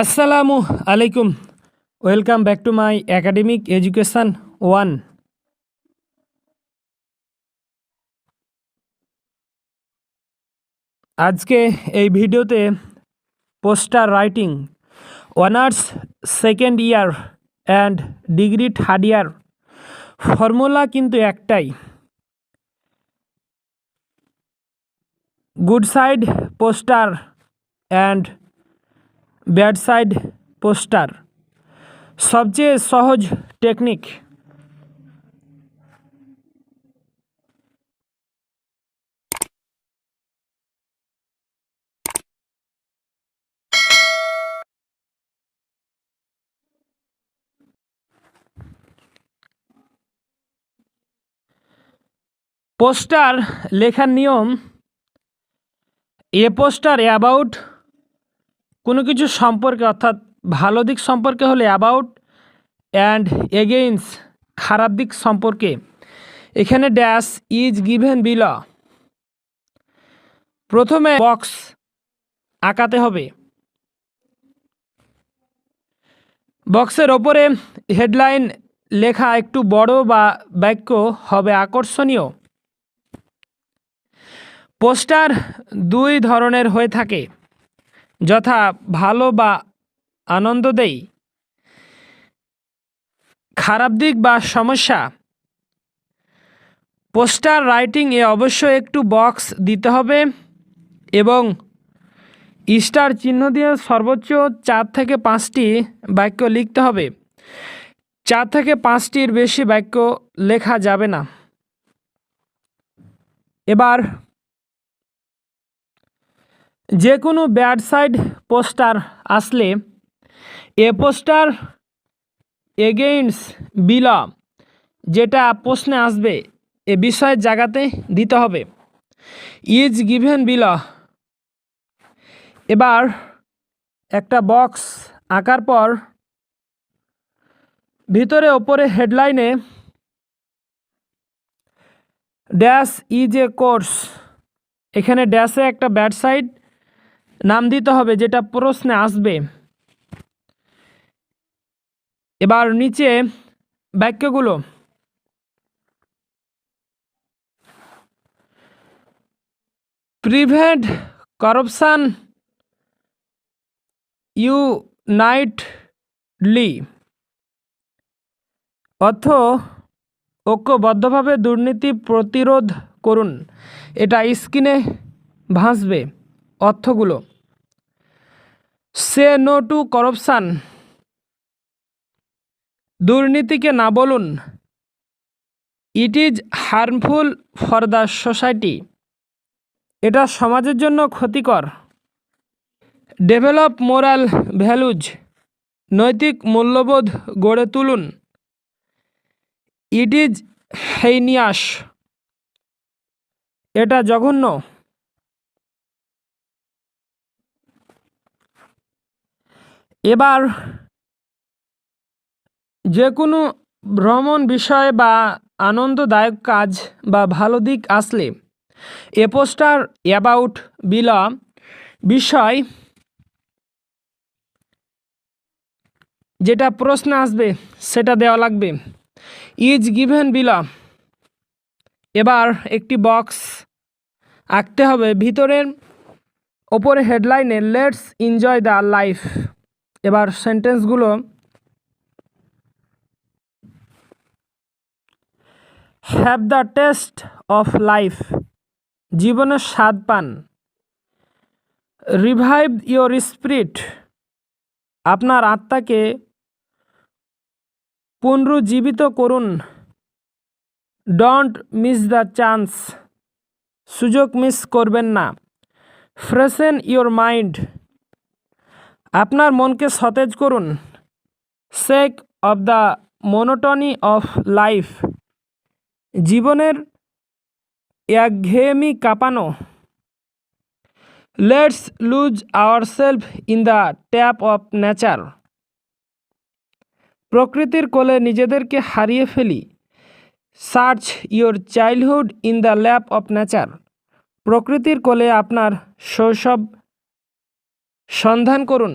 আসসালামু আলাইকুম। Welcome back to my academic education one. আজকে এই ভিডিওতে poster writing, honours second year and degree third year formula কিন্তু একটাই। Good side, poster and bad side poster. সবচেয়ে সহজ টেকনিক। পোস্টার লেখার নিয়ম এ পোস্টার অ্যাবাউট কিছু সম্পর্কে, অর্থাৎ ভালো দিক সম্পর্কে হলে অ্যাবাউট অ্যান্ড এগেইনস খারাপ দিক সম্পর্কে। এখানে ড্যাশ ইজ গিভেন বিল প্রথমে বক্স আঁকাতে হবে। বক্সের ওপরে হেডলাইন লেখা একটু বড় বা বাক্য হবে আকর্ষণীয়। পোস্টার দুই ধরনের হয়ে থাকে। যথা ভালো বা আনন্দ দেই। খারাপ দিক বা সমস্যা। পোস্টার রাইটিং এ অবশ্যই একটু বক্স দিতে হবে এবং স্টার চিহ্ন দিয়ে সর্বোচ্চ চার থেকে পাঁচটি বাক্য লিখতে হবে। চার থেকে পাঁচটির বেশি বাক্য লেখা যাবে না। এবার যে কোনো ব্যাড সাইড পোস্টার আসলে এ পোস্টার এগেইনস বিল যেটা প্রশ্নে আসবে, এ বিষয়ের জায়গাতে দিতে হবে। ইজ গিভেন বিল এবার একটা বক্স আঁকার পর ভিতরে ওপরে হেডলাইনে ড্যাশ ইজ এ কোর্স। এখানে ড্যাশে একটা ব্যাড সাইড নাম দিতে হবে যেটা প্রশ্নে আসবে। এবার নিচে বাক্যগুলো। প্রিভেন্ট করপশান ইউনাইটলি অর্থ, ঐক্যবদ্ধভাবে দুর্নীতি প্রতিরোধ করুন। এটা স্ক্রিনে ভাসবে। অর্থগুলো। Say no to corruption. দুর্নীতিকে না বলুন। It is harmful for the society. এটা সমাজের জন্য ক্ষতিকর। Develop moral values. নৈতিক মূল্যবোধ গড়ে তুলুন। It is heinous. এটা জঘন্য। এবার যে কোনো ভ্রমণ বিষয় বা আনন্দদায়ক কাজ বা ভালো দিক আসলে এ পোস্টার অ্যাবাউট বিল বিষয় যেটা প্রশ্ন আসবে সেটা দেওয়া লাগবে। ইজ গিভেন বিল এবার একটি বক্স আঁকতে হবে। ভিতরের ওপরে হেডলাইনে, লেটস এনজয় দ্য লাইফ। এবার সেন্টেন্সগুলো have the taste of life জীবনের স্বাদ পান। রিভাইভ ইয়োর স্পিরিট আপনার আত্মাকে পুনরুজ্জীবিত করুন। ডোন্ট মিস দ্য চান্স সুযোগ মিস করবেন না। ফ্রেশেন ইয়োর মাইন্ড আপনার মনকে সতেজ করুন। Shake off the monotony of life জীবনের একঘেয়েমি কাঁপানো। Let's lose our self in the tap of nature প্রকৃতির কোলে নিজেদেরকে হারিয়ে ফেলি। Search your childhood in the lap of nature প্রকৃতির কোলে আপনার শৈশব সন্ধান করুন।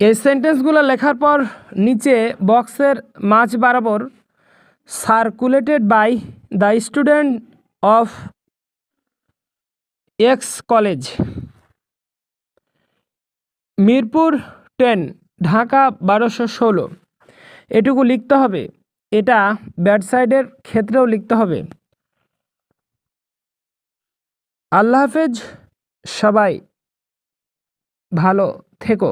এই সেন্টেন্সগুলো লেখার পর নিচে বক্সের মাঝ বরাবর circulated by the student of X college Mirpur ten Dhaka বারোশো ষোলো। এটুকু লিখতে হবে। এটা ব্যাড সাইডের ক্ষেত্রেও লিখতে হবে। আল্লাহ হাফেজ। সবাই ভালো থেকো।